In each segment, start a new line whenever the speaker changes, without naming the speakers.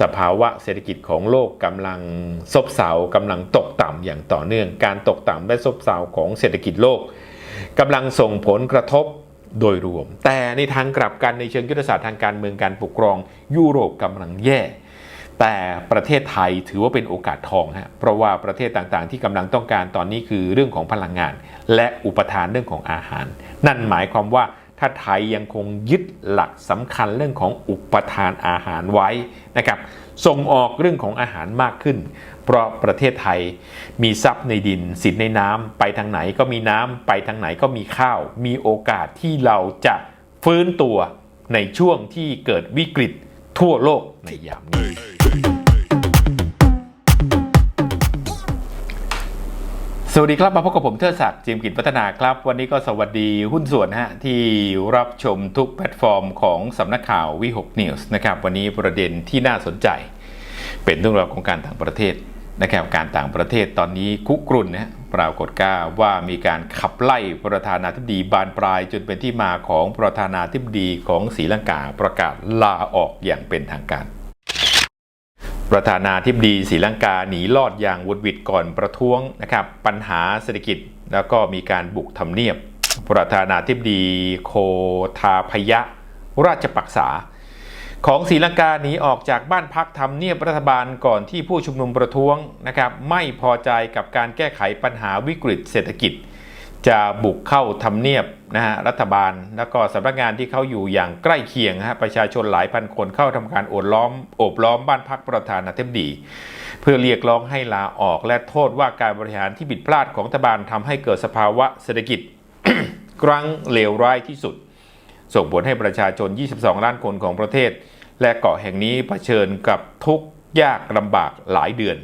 สภาวะเศรษฐกิจของโลกกำลังซบเซากำลังตกต่ำอย่างต่อเนื่อง การตกต่ำและซบเซาของเศรษฐกิจโลกกำลังส่งผลกระทบโดยรวม แต่ในทางกลับกันในเชิงยุทธศาสตร์ทางการเมืองการปกครองยุโรปกำลังแย่ แต่ประเทศไทยถือว่าเป็นโอกาสทองฮะเพราะว่าประเทศต่างๆ ที่กำลังต้องการตอนนี้คือเรื่องของพลังงาน และอุปทานเรื่องของอาหาร นั่นหมายความว่า ถ้าไทยยังคงยึดหลักสำคัญเรื่องของอุปทานอาหารไว้นะครับ ส่งออกเรื่องของอาหารมากขึ้น เพราะประเทศไทยมีทรัพย์ในดิน สินในน้ำไปทางไหนก็มีน้ำไปทางไหนก็มีข้าว มีโอกาสที่เราจะฟื้นตัวในช่วงที่เกิดวิกฤตทั่วโลกในยามนี้ สวัสดีครับมาพบกับผมเทิดศักดิ์จิมกิจพัฒนาครับ วันนี้ก็สวัสดีหุ้นส่วนฮะที่รับชมทุกแพลตฟอร์มของสำนักข่าววิหกนิวส์นะครับวันนี้ประเด็นที่น่าสนใจ เป็นเรื่องราวของการต่างประเทศนะครับการต่างประเทศตอนนี้คุกรุ่นนะปรากฏกาว่ามีการขับไล่ประธานาธิบดีบานปลาย จนเป็นที่มาของประธานาธิบดีของศรีลังกาประกาศลาออกอย่างเป็นทางการ ประธานาธิบดีศรีลังกาหนีรอดอย่างวุดวิดก่อนประท้วงนะครับปัญหาเศรษฐกิจแล้วก็มีการบุกทำเนียบ ประธานาธิบดีโคทาพยะ ราชปักษา ของศรีลังกาหนีออกจากบ้านพักทำเนียบรัฐบาลก่อนที่ผู้ชุมนุมประท้วงนะครับไม่พอใจกับการแก้ไขปัญหาวิกฤตเศรษฐกิจ จะบุกเข้าทำเนียบนะฮะรัฐบาล แล้วก็สำนักงานที่เขาอยู่อย่างใกล้เคียงฮะประชาชนหลายพันคนเข้าทำการโอบล้อมโอบล้อมบ้านพักประธานาธิบดี เพื่อเรียกร้องให้ลาออก และโทษว่าการบริหารที่ผิดพลาดของรัฐบาลทำให้เกิดสภาวะเศรษฐกิจครั้งเลวร้ายที่สุด ส่งผลให้ประชาชน 22 ล้านคนของประเทศ และเกาะแห่งนี้เผชิญกับทุกข์ยากลำบากหลายเดือน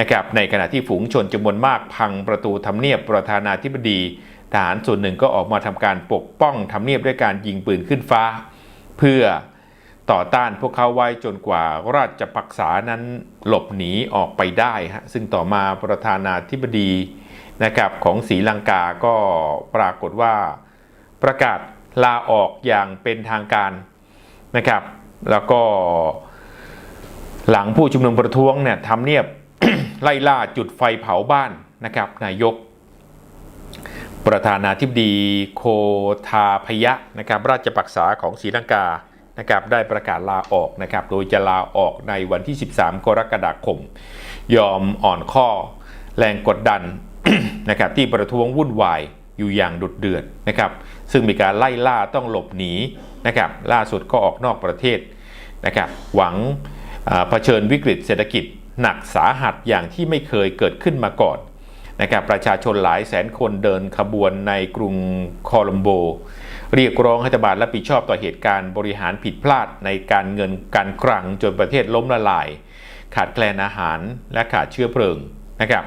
นะครับในขณะที่ฝูงชนจำนวนมากพังประตูทำเนียบประธานาธิบดี ทหารส่วนหนึ่งก็ออกมาทำการปกป้องทำเนียบด้วยการยิงปืนขึ้นฟ้า เพื่อต่อต้านพวกเขาไว้จนกว่าราชปักษานั้นหลบหนีออกไปได้ฮะซึ่งต่อมาประธานาธิบดีนะครับของศรีลังกาก็ปรากฏว่าประกาศลาออกอย่างเป็นทางการนะครับ แล้วก็หลังผู้ชุมนุมประท้วงเนี่ยทำเนียบ ไล่ล่าจุดไฟเผาบ้านนะครับนายก ประธานาธิบดีโคทาพยะนะครับราชปักษาของศรีลังกานะครับได้ประกาศลาออกนะครับโดยจะลาออกในวันที่ 13 กรกฎาคม ยอมอ่อนข้อแรงกดดันนะครับที่ประท้วงวุ่นวายอยู่อย่างดุดเดือดนะครับซึ่งมีการไล่ล่าต้องหลบหนีนะครับล่าสุดก็ออกนอกประเทศนะครับหวังเผชิญวิกฤตเศรษฐกิจ หนักสาหัสอย่างที่ไม่เคยเกิดขึ้นมาก่อนนะครับประชาชนหลายแสนคนเดินขบวนในกรุงโคลัมโบ เรียกร้องให้รัฐบาลรับผิดชอบต่อเหตุการณ์บริหารผิดพลาดในการเงินการคลังจนประเทศล้มละลาย ขาดแคลนอาหารและขาดเชื้อเพลิงนะครับ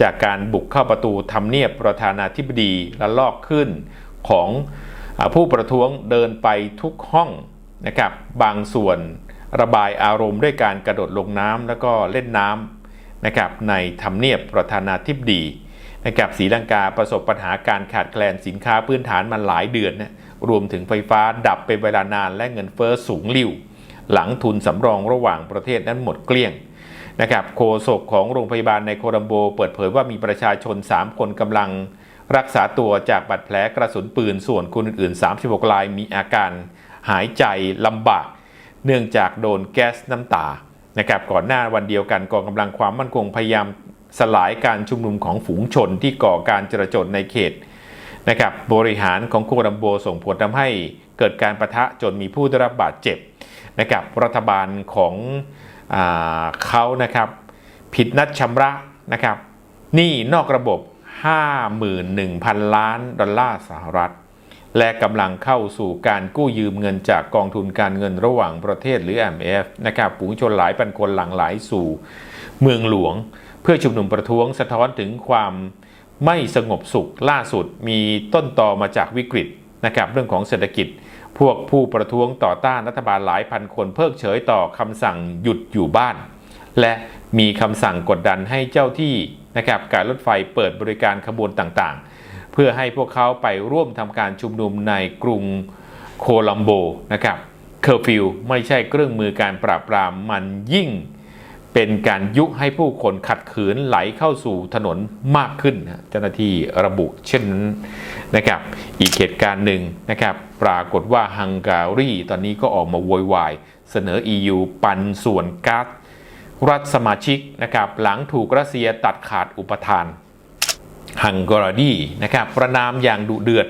จากการบุกเข้าประตูทำเนียบประธานาธิบดีและลอกขึ้นของผู้ประท้วงเดินไปทุกห้องนะครับบางส่วน ระบายอารมณ์ด้วยการกระโดดลงน้ำแล้วก็เล่นน้ำนะครับในทำเนียบประธานาธิบดีนะครับศรีลังกาประสบปัญหาการขาดแคลนสินค้าพื้นฐานมาหลายเดือนนะรวมถึงไฟฟ้าดับเป็นเวลานานและเงินเฟ้อสูงลิ่วหลังทุนสำรองระหว่างประเทศนั้นหมดเกลี้ยงนะครับโฆษกของโรงพยาบาลในโคลัมโบ เปิดเผยว่ามีประชาชน 3 คนกำลังรักษาตัวจากบาดแผลกระสุนปืนส่วนคนอื่นๆ 36รายมีอาการหายใจลำบาก เนื่องจากโดนแก๊สน้ำตานะครับก่อนหน้าวันเดียวกันกองกำลังความมั่นคงพยายามสลายการชุมนุมของฝูงชนที่ก่อการจราจนในเขตนะครับบริหารของโคลัมโบส่งผลทำให้เกิดการประทะจนมีผู้ได้รับบาดเจ็บนะครับรัฐบาลของอเขานะครับผิดนัดชำระนะครับหนี้นอกระบบ 51,000 ล้านดอลลาร์สหรัฐ และกำลังเข้าสู่การกู้ยืมเงินจากกองทุนการเงินระหว่างประเทศหรือ IMF นะครับฝูงชนหลายพันคนหลั่งไหลสู่ เมืองหลวง เพื่อชุมนุมประท้วงสะท้อนถึงความไม่สงบสุขล่าสุดมีต้นต่อมาจากวิกฤตนะครับเรื่องของเศรษฐกิจ พวกผู้ประท้วงต่อต้านรัฐบาลหลายพันคนเพิกเฉยต่อคำสั่งหยุดอยู่บ้าน และมีคำสั่งกดดันให้เจ้าที่นะครับการรถไฟเปิดบริการขบวนต่างๆ พื่อให้พวกเขาไปร่วมทำการชุมนุมในกรุงโคลัมโบนะครับเคอร์ฟิวไม่ใช่เครื่องมือการปราบปรามมันยิ่งเป็นการยุให้ผู้คนขัดขืนไหลเข้าสู่ถนนมากขึ้น เจ้าหน้าที่ระบุเช่นนั้นนะครับ อีกเหตุการณ์หนึ่งนะครับ ปรากฏว่าฮังการีตอนนี้ก็ออกมาโวยวาย เสนอ EU ปันส่วนก๊าซรัฐสมาชิกนะครับ หลังถูกรัสเซียตัดขาดอุปทาน ฮังการีนะครับประนามอย่างดุเดือด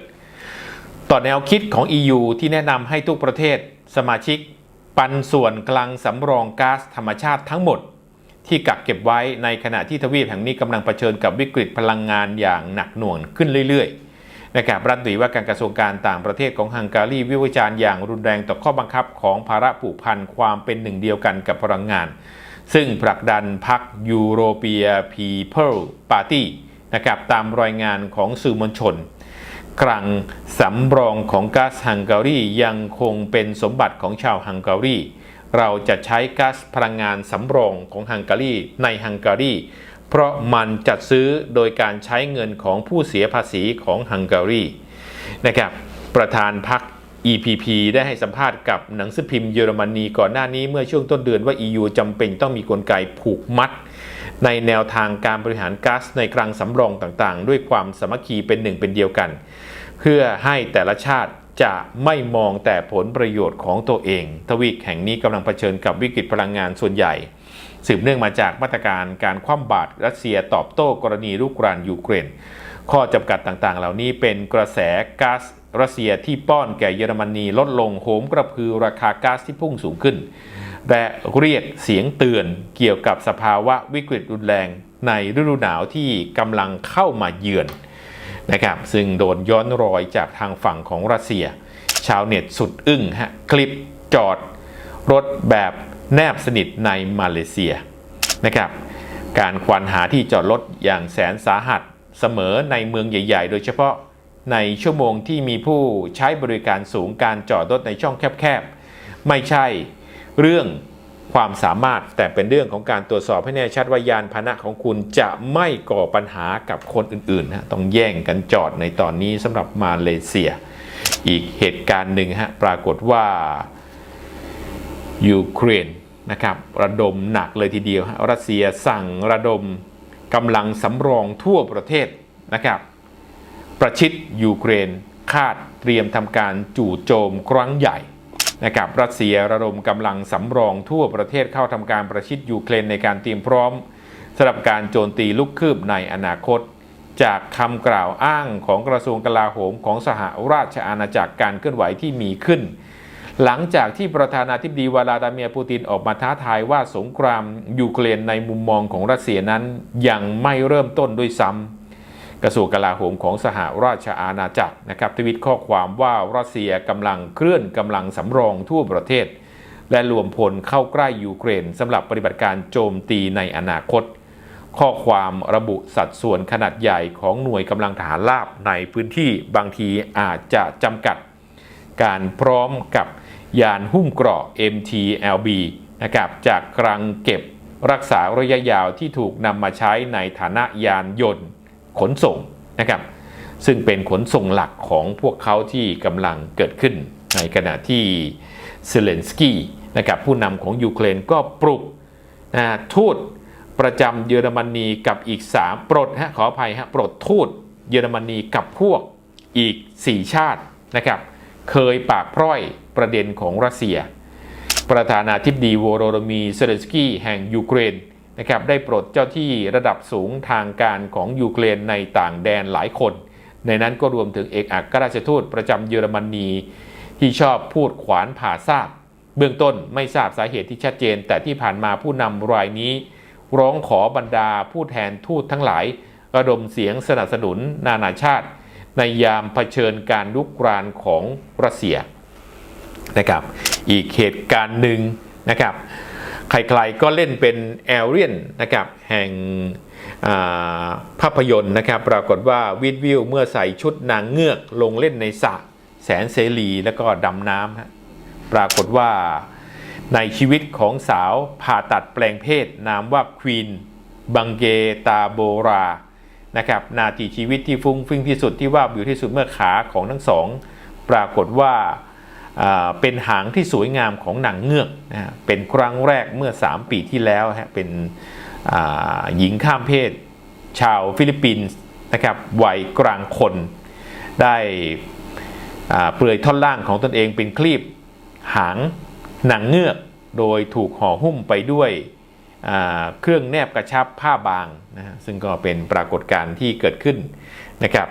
ต่อแนวคิดของ EU ที่แนะนำให้ทุกประเทศสมาชิก ปันส่วนกลางสำรองก๊าซธรรมชาติทั้งหมด ที่กักเก็บไว้ในขณะที่ทวีปแห่งนี้กำลังเผชิญกับวิกฤตพลังงานอย่างหนักหน่วงขึ้นเรื่อยๆนะครับรัฐมนตรีว่าการกระทรวงการต่างประเทศของฮังการีวิวจารณ์อย่างรุนแรงต่อข้อบังคับของภาระผูกพันความเป็นหนึ่งเดียวกันกับพลังงาน ซึ่งผลักดันพรรคยูโรเปียพีเพิลปาร์ตี้ นะครับตามรายงานของสื่อมวลชนคลังสำรองของก๊าซฮังการียังคงเป็นสมบัติของชาวฮังการี เราจะใช้ก๊าซพลังงานสำรองของฮังการีในฮังการี เพราะมันจัดซื้อโดยการใช้เงินของผู้เสียภาษีของฮังการีนะครับประธานพรรค EPP ได้ให้สัมภาษณ์กับหนังสือพิมพ์เยอรมนีก่อนหน้านี้เมื่อช่วงต้นเดือนว่า EU จำเป็นต้องมีกลไกผูกมัด ในแนวทางการบริหารก๊าซในคลังสำรองต่างๆ ด้วยความสมัคคีเป็นหนึ่งเป็นเดียวกัน เพื่อให้แต่ละชาติจะไม่มองแต่ผลประโยชน์ของตัวเอง ทวีปแห่งนี้กำลังเผชิญกับวิกฤตพลังงานส่วนใหญ่ สืบเนื่องมาจากมาตรการการคว่ำบาตรรัสเซียตอบโต้กรณีลุกรานยูเครนข้อจำกัดต่างๆ เหล่านี้เป็นกระแสก๊าซ รัสเซียที่ป้อนแก่เยอรมนีลดลงโหมกระพือราคาก๊าซที่พุ่งสูงขึ้น และเรียกเสียงเตือนเกี่ยวกับสภาวะวิกฤตรุนแรงในฤดูหนาวที่กำลังเข้ามาเยือนนะครับซึ่งโดนย้อนรอยจากทางฝั่งของรัสเซีย ชาวเน็ตสุดอึ้งฮะคลิปจอดรถแบบแนบสนิทในมาเลเซียนะครับการควานหาที่จอดรถอย่างแสนสาหัสเสมอในเมืองใหญ่ ๆ โดยเฉพาะ ในชั่วโมงที่มีผู้ใช้บริการสูงการจอดรถในช่องแคบๆ ไม่ใช่เรื่องความสามารถแต่เป็นเรื่องของการตรวจสอบให้แน่ชัดว่ายานพาหนะของคุณจะไม่ก่อปัญหากับคนอื่นๆนะต้องแย่งกันจอดในตอนนี้สำหรับมาเลเซีย อีกเหตุการณ์หนึ่งฮะปรากฏว่ายูเครนนะครับระดมหนักเลยทีเดียวฮะรัสเซียสั่งระดมกำลังสำรองทั่วประเทศนะครับ ประชิดยูเครน คาดเตรียมทำการจู่โจมครั้งใหญ่นะครับรัสเซียระดมกำลังสำรองทั่วประเทศเข้าทำการประชิดยูเครนในการเตรียมพร้อมสำหรับการโจมตีลุกคืบในอนาคต จากคำกล่าวอ้างของกระทรวงกลาโหมของสหราชอาณาจักรการเคลื่อนไหวที่มีขึ้น หลังจากที่ประธานาธิบดีวลาดาเมียร์ปูตินออกมาท้าทายว่าสงครามยูเครนในมุมมองของรัสเซียนั้นยังไม่เริ่มต้นด้วยซ้ำ กระทรวงกลาโหมของสหราชอาณาจักรนะครับทวิตข้อความว่ารัสเซียกำลังเคลื่อนกำลังสำรองทั่วประเทศ และรวมพลเข้าใกล้ยูเครนสำหรับปฏิบัติการโจมตีในอนาคต ข้อความระบุสัดส่วนขนาดใหญ่ของหน่วยกำลังทหารราบในพื้นที่บางทีอาจจะจำกัด การพร้อมกับยานหุ้มเกราะ MTLB นะครับจากกลังเก็บรักษาระยะยาวที่ถูกนำมาใช้ในฐานะยานยนต์ ขนส่งนะครับซึ่งเป็นขนส่งหลักของพวกเขาที่กำลังเกิดขึ้น ในขณะที่เซเลนสกี้นะครับผู้นำของยูเครนก็ปลุกนะทูตประจำเยอรมนีกับอีก 3 ปลดฮะขออภัยฮะปลดทูตเยอรมนีกับพวกอีก 4 ชาตินะครับเคยปากพร่อยประเด็นของรัสเซีย ประธานาธิบดีวโรโดมีเซเลนสกี้แห่งยูเครน นะครับได้ปลดเจ้าที่ระดับสูงทางการของยูเครนในต่างแดนหลายคน ในนั้นก็รวมถึงเอกอัครราชทูตประจำเยอรมนีที่ชอบพูดขวานผ่าซากเบื้องต้นไม่ทราบสาเหตุที่ชัดเจน แต่ที่ผ่านมาผู้นำรายนี้ ร้องขอบรรดาผู้แทนทูตทั้งหลายระดมเสียงสนับสนุนนานาชาติ ในยามเผชิญการลุกรานของรัสเซียนะครับ อีกเหตุการณ์หนึ่งนะครับ ใครๆก็เล่นเป็นแอลเรียนนะครับแห่งภาพยนตร์นะครับปรากฏว่าวิดวิวเมื่อใส่ชุดนางเงือกลงเล่นในสระแสนเสรีแล้วก็ดำน้ำปรากฏว่าในชีวิตของสาวผ่าตัดแปลงเพศ นามว่าควีนบังเกตาโบรานะครับนาทีชีวิตที่ฟุ้งฟิ้งที่สุดที่ว่าบิวที่สุดเมื่อขาของทั้งสอง ปรากฏว่า เป็นหางที่สวยงามของหนังเงือกนะเป็นครั้งแรกเมื่อ 3 ปีที่แล้วฮะเป็นหญิงข้ามเพศ ชาวฟิลิปปินส์นะครับวัยกลางคน ได้เปลือยท่อนล่างของตนเองเป็นคลีบหางหนังเงือก โดยถูกห่อหุ้มไปด้วยเครื่องแนบกระชับผ้าบางนะซึ่งก็เป็นปรากฏการณ์ที่เกิดขึ้นนะครับ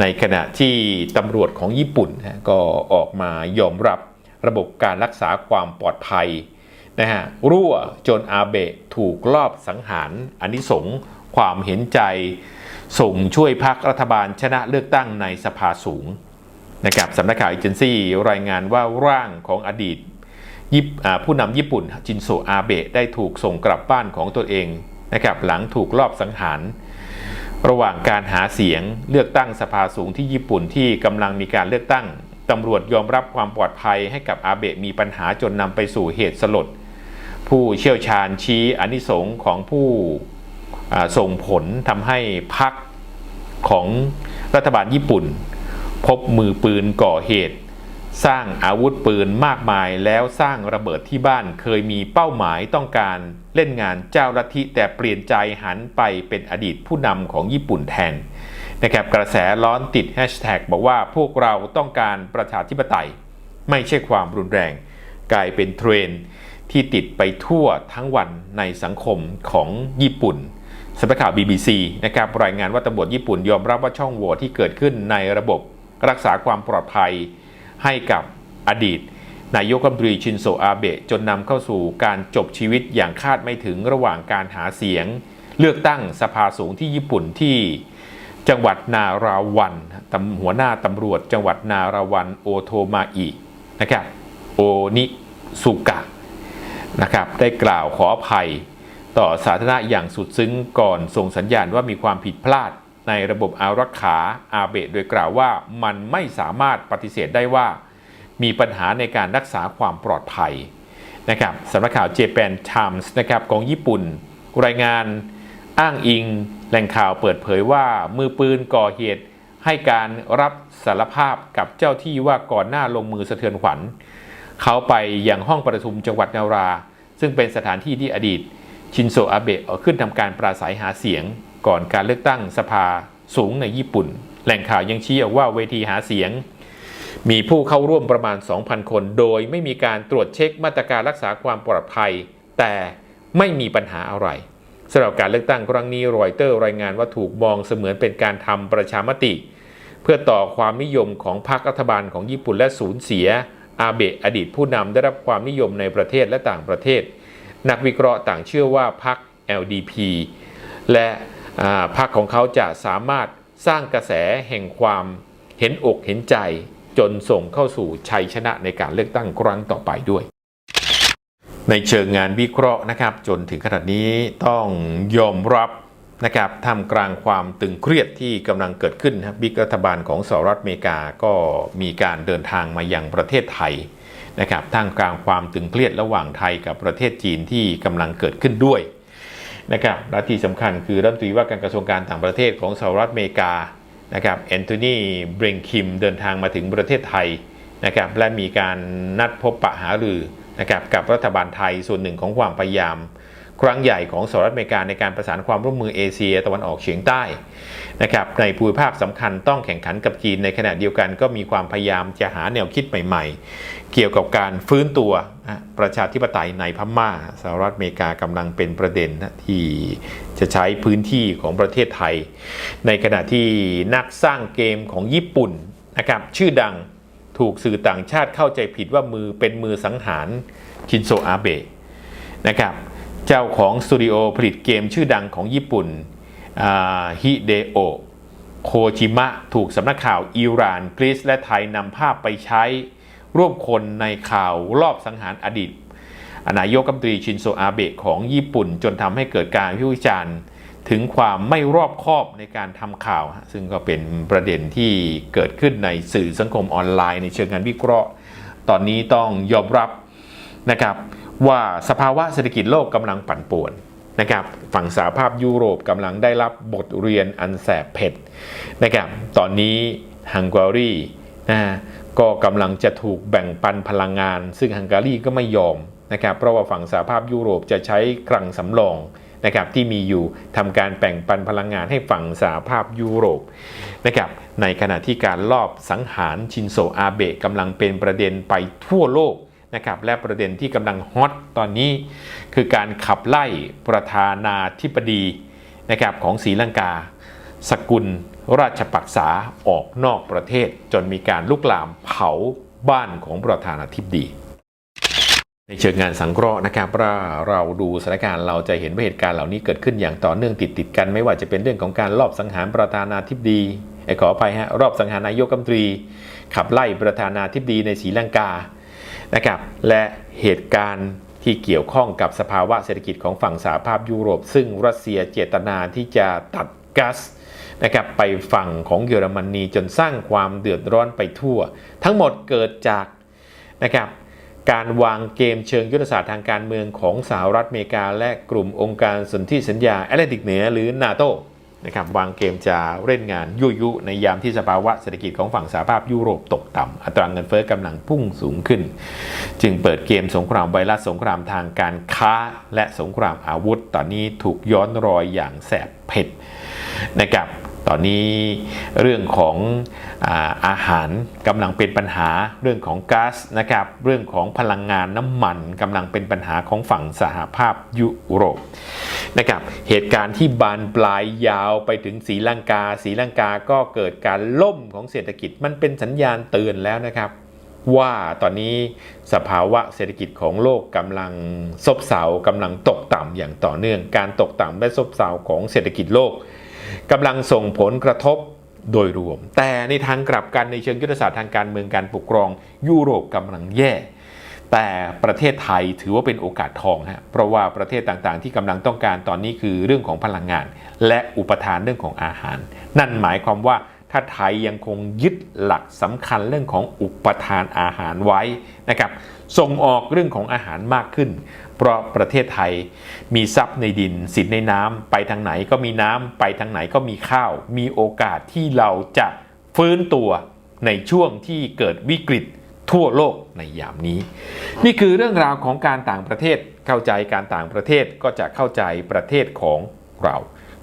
ในขณะที่ตำรวจของญี่ปุ่นนะก็ออกมายอมรับระบบการรักษาความปลอดภัยนะฮะรั่วจนอาเบะถูกลอบสังหารอนนิสงความเห็นใจ ส่งช่วยพักรัฐบาลชนะเลือกตั้งในสภาสูงนะครับสำนักข่าวเอเจนซี่รายงานว่าร่างของอดีตผู้นำญี่ปุ่นจินโซอาเบะได้ถูกส่งกลับบ้านของตัวเองนะครับหลังถูกลอบสังหาร ระหว่างการหาเสียงเลือกตั้งสภาสูงที่ญี่ปุ่นที่กำลังมีการเลือกตั้งตำรวจยอมรับความปลอดภัยให้กับอาเบะมีปัญหาจนนำไปสู่เหตุสลด ผู้เชี่ยวชาญชี้อนิสงของผู้ส่งผลทำให้พักของรัฐบาลญี่ปุ่น พบมือปืนก่อเหตุ สร้างอาวุธปืนมากมายแล้วสร้างระเบิดที่บ้านเคยมีเป้าหมายต้องการเล่นงานเจ้าลัทธิแต่เปลี่ยนใจหันไปเป็นอดีตผู้นำของญี่ปุ่นแทนนะครับกระแสร้อนติดแฮชแท็กบอกว่าพวกเราต้องการประชาธิปไตย ไม่ใช่ความรุนแรง กลายเป็นเทรนที่ติดไปทั่วทั้งวันในสังคมของญี่ปุ่นสำนักข่าว BBC นะครับรายงานว่าตำรวจญี่ปุ่นยอมรับว่าช่องโหว่ที่เกิดขึ้นในระบบรักษาความปลอดภัย ให้กับอดีต นายกรัฐมนตรีชินโซอาเบะจนนำเข้าสู่การจบชีวิตอย่างคาดไม่ถึงระหว่างการหาเสียง เลือกตั้งสภาสูงที่ญี่ปุ่นที่จังหวัดนาราวันตำหัวหน้าตำรวจ จังหวัดนาราวันโอโทมาอินะครับโอนิสุกะนะครับได้กล่าวขออภัยต่อสาธารณะอย่างสุดซึ้งก่อนส่งสัญญาณว่ามีความผิดพลาด ในระบบอารักขาอาเบะโดยกล่าวว่ามันไม่สามารถปฏิเสธได้ว่า มีปัญหาในการรักษาความปลอดภัยนะครับสำนักข่าว Japan Times นะครับของญี่ปุ่น รายงานอ้างอิงแหล่งข่าวเปิดเผยว่ามือปืนก่อเหตุให้การรับสารภาพกับเจ้าที่ว่าก่อนหน้าลงมือสะเทือนขวัญ เขาไปยังห้องประชุมจังหวัดนารา ซึ่งเป็นสถานที่ที่อดีตชินโซอาเบะขึ้นทำการปราศัยหาเสียง ก่อนการเลือกตั้งสภาสูงในญี่ปุ่น แหล่งข่าวยังชี้ออกว่าเวทีหาเสียง มีผู้เข้าร่วมประมาณ 2,000 คน โดยไม่มีการตรวจเช็คมาตรการรักษาความปลอดภัย แต่ไม่มีปัญหาอะไรสำหรับการเลือกตั้งครั้งนี้รอยเตอร์รายงานว่าถูกมองเสมือนเป็นการทำประชามติ เพื่อต่อความนิยมของพรรครัฐบาลของญี่ปุ่นและสูญเสีย อาเบะอดีตผู้นำได้รับความนิยมในประเทศและต่างประเทศ นักวิเคราะห์ต่างเชื่อว่าพรรค LDP และ พรรคของเขาจะสามารถสร้างกระแสแห่งความเห็นอกเห็นใจจนส่งเข้าสู่ชัยชนะในการเลือกตั้งครั้งต่อไปด้วย ในเชิงงานวิเคราะห์นะครับ จนถึงขนาดนี้ต้องยอมรับนะครับท่ามกลางความตึงเครียดที่กำลังเกิดขึ้นครับบิ๊กรัฐบาลของสหรัฐอเมริกาก็มีการเดินทางมายังประเทศไทยนะครับท่ามกลางความตึงเครียดระหว่างไทยกับประเทศจีนที่กำลังเกิดขึ้นด้วย นะครับและที่สำคัญคือรัฐมนตรีว่าการกระทรวงการต่างประเทศของสหรัฐอเมริกานะครับแอนโทนีเบรงคิมเดินทางมาถึงประเทศไทยนะครับและมีการนัดพบปะหารือนะครับกับรัฐบาลไทยส่วนหนึ่งของความพยายาม ครั้งใหญ่ของสหรัฐอเมริกาในการประสานความร่วมมือเอเชียตะวันออกเฉียงใต้นะครับในภูมิภาคสำคัญต้องแข่งขันกับจีนในขณะเดียวกันก็มีความพยายามจะหาแนวคิดใหม่ๆ เกี่ยวกับการฟื้นตัวประชาธิปไตยในพม่าสหรัฐอเมริกากำลังเป็นประเด็นที่จะใช้พื้นที่ของประเทศไทย ในขณะที่นักสร้างเกมของญี่ปุ่นนะครับชื่อดังถูกสื่อต่างชาติเข้าใจผิดว่ามือเป็นมือสังหารชินโซอาเบะนะครับ เจ้าของสตูดิโอผลิตเกมชื่อดังของญี่ปุ่นฮิเดโอโคจิมะถูกสำนักข่าวอิหร่านกรีซและไทยนำภาพไปใช้ร่วมคนในข่าวรอบสังหารอดีตนายกรัฐมนตรีชินโซอาเบะของญี่ปุ่น จนทำให้เกิดการวิวิจารณ์ถึงความไม่รอบคอบในการทำข่าว ซึ่งก็เป็นประเด็นที่เกิดขึ้นในสื่อสังคมออนไลน์ในเชิงงานวิเคราะห์ ตอนนี้ต้องยอมรับนะครับ ว่าสภาวะเศรษฐกิจโลกกำลังปั่นป่วนนะครับฝั่งสหภาพยุโรปกำลังได้รับบทเรียนอันแสบเผ็ดนะครับตอนนี้ฮังการีนะก็กำลังจะถูกแบ่งปันพลังงาน ซึ่งฮังการีก็ไม่ยอมนะครับเพราะว่าฝั่งสหภาพยุโรปจะใช้คลังสำรองนะครับที่มีอยู่ทำการแบ่งปันพลังงานให้ฝั่งสหภาพยุโรปนะครับในขณะที่การลอบสังหารชินโซอาเบะกำลังเป็นประเด็นไปทั่วโลก นะครับและประเด็นที่กำลังฮอตตอนนี้ คือการขับไล่ประธานาธิบดีนะครับของศรีลังกา สกุลราชปักษาออกนอกประเทศ จนมีการลุกลามเผาบ้านของประธานาธิบดี ในเชิงงานสังเคราะห์นะครับเราเราดูสถานการณ์เราจะเห็นว่าเหตุการณ์เหล่านี้เกิดขึ้นอย่างต่อเนื่องติดติดกัน ไม่ว่าจะเป็นเรื่องของการลอบสังหารประธานาธิบดีขออภัยฮะรอบสังหารนายกรัฐมนตรี ขับไล่ประธานาธิบดีในศรีลังกา นะครับและเหตุการณ์ที่เกี่ยวข้องกับสภาวะเศรษฐกิจของฝั่งสหภาพยุโรป ซึ่งรัสเซียเจตนาที่จะตัดก๊าซนะครับไปฝั่งของเยอรมนีจนสร้างความเดือดร้อนไปทั่ว ทั้งหมดเกิดจากนะครับการวางเกมเชิงยุทธศาสตร์ทางการเมืองของสหรัฐอเมริกา และกลุ่มองค์การสนธิสัญญาแอตแลนติกเหนือหรือนาโต นะครับวางเกมจะเล่นงานยุยุในยามที่สภาวะเศรษฐกิจของฝั่งสหภาพยุโรปตกต่ำอัตราเงินเฟ้อกำลังพุ่งสูงขึ้น จึงเปิดเกมสงครามไวรัสสงครามทางการค้า และสงครามอาวุธ ตอนนี้ถูกย้อนรอยอย่างแสบเผ็ดนะครับ ตอนนี้เรื่องของอาอาหารกำลังเป็นปัญหาเรื่องของก๊าซนะครับ เรื่องของพลังงานน้ำมันกำลังเป็นปัญหาของฝั่งสหภาพยุโรปนะครับเหตุการณ์ที่บานปลายยาวไปถึงศรีลังกาศรีลังกาก็เกิดการล่มของเศรษฐกิจมันเป็นสัญญาณเตือนแล้วนะครับว่าตอนนี้สภาวะเศรษฐกิจของโลกกำลังซบเซากำลังตกต่ำอย่างต่อเนื่อง การตกต่ำและซบเซาของเศรษฐกิจโลก กำลังส่งผลกระทบโดยรวม แต่ในทางกลับกันในเชิงยุทธศาสตร์ทางการเมืองการปกครอง ยุโรปกำลังแย่ แต่ประเทศไทยถือว่าเป็นโอกาสทองฮะเพราะว่าประเทศต่างๆ ที่กำลังต้องการตอนนี้คือเรื่องของพลังงาน และอุปทานเรื่องของอาหาร นั่นหมายความว่าถ้าไทยยังคงยึดหลักสำคัญเรื่องของอุปทานอาหารไว้นะครับส่งออกเรื่องของอาหารมากขึ้น เพราะประเทศไทยมีทรัพย์ในดิน สินในน้ำไปทางไหนก็มีน้ำไปทางไหนก็มีข้าว มีโอกาสที่เราจะฟื้นตัวในช่วงที่เกิดวิกฤตทั่วโลกในยามนี้ นี่คือเรื่องราวของการต่างประเทศเข้าใจการต่างประเทศก็จะเข้าใจประเทศของเรา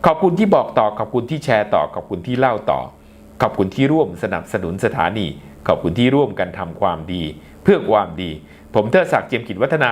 ขอบคุณที่บอกต่อขอบคุณที่แชร์ต่อขอบคุณที่เล่าต่อ ขอบคุณที่ร่วมสนับสนุนสถานี ขอบคุณที่ร่วมกันทำความดี เพื่อความดี ผมเทอศักดิ์เจียมกิจวัฒนา